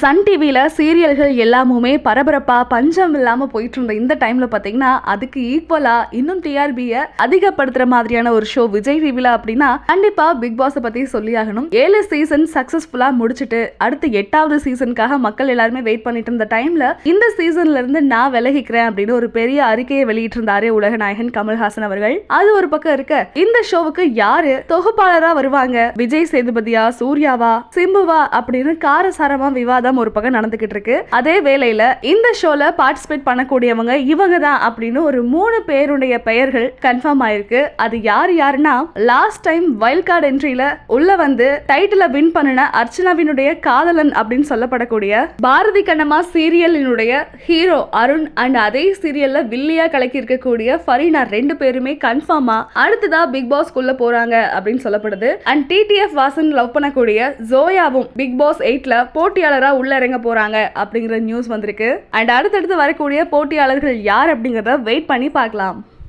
Sun டிவியில் சீரியல்கள் எல்லாமுமே பரபரப்பாக பஞ்சம் இல்லாமல் போயிட்டு இருந்த இந்த டைமில் பார்த்தீங்கன்னா அதுக்கு ஈக்குவலாக இன்னும் டிஆர்பியை அதிகப்படுத்துகிற மாதிரியான ஒரு ஷோ விஜய் டிவியில் அப்படின்னா கண்டிப்பாக பிக் பாஸை பற்றி சொல்லி ஆகணும் ஏழு சீசன் சக்ஸஸ்ஃபுல்லாக முடிச்சிட்டு அடுத்து எட்டாவது சீசனுக்காக மக்கள் எல்லாருமே வெயிட் பண்ணிட்டு இருந்த டைமில் இந்த சீசன்ல இருந்து நான் விலகிக்கிறேன் அப்படின்னு ஒரு பெரிய அறிக்கையை வெளியிட்டிருந்தாரே உலகநாயகன் கமல்ஹாசன் அவர்கள். அது ஒரு பக்கம் இருக்க இந்த ஷோவுக்கு யாரு தொகுப்பாளராக வருவாங்க? விஜய் சேதுபதியா சூர்யாவா சிம்புவா அப்படின்னு காரசாரமா விவாதம் ஒரு பக்கம் நடந்துகிட்டு இருக்கு அதே வேளையில இந்த ஷோல பார்ட்டிசிபேட் பண்ணக்கூடியவங்க இவங்க தான் அப்படின்னு ஒரு மூணு பேருடைய பெயர்கள் கன்ஃபார்ம் ஆயிருக்கு. அது யார் யாருன்னா லாஸ்ட் டைம் வைல்ட் கார்டு என்ட்ரியில உள்ள வந்து டைட்டில வின் பண்ணின அர்ச்சனாவினுடைய காதலன் அப்படின்னு சொல்லப்படக்கூடிய பாரதி கண்ணம்மா சீரியலினுடைய ஹீரோ அருண் அண்ட் அதே சீரியல்ல வில்லியா கலக்கி இருக்கக்கூடிய ஃபரீனா ரெண்டு பேருமே கன்ஃபார்மா அடுத்ததா பிக் பாஸ் குள்ள போறாங்க அப்படின்னு சொல்லப்படுது. அண்ட் டிடிஎஃப் வாசன் லவ் பண்ணக்கூடிய ஜோயாவும் பிக் பாஸ் எயிட்ல போட்டியாளரா உள்ள இறங்க போறாங்க அப்படிங்கிற நியூஸ் வந்திருக்கு. அண்ட் அடுத்தடுத்து வரக்கூடிய போட்டியாளர்கள் யார் அப்படிங்கறத வெயிட் பண்ணி பார்க்கலாம்.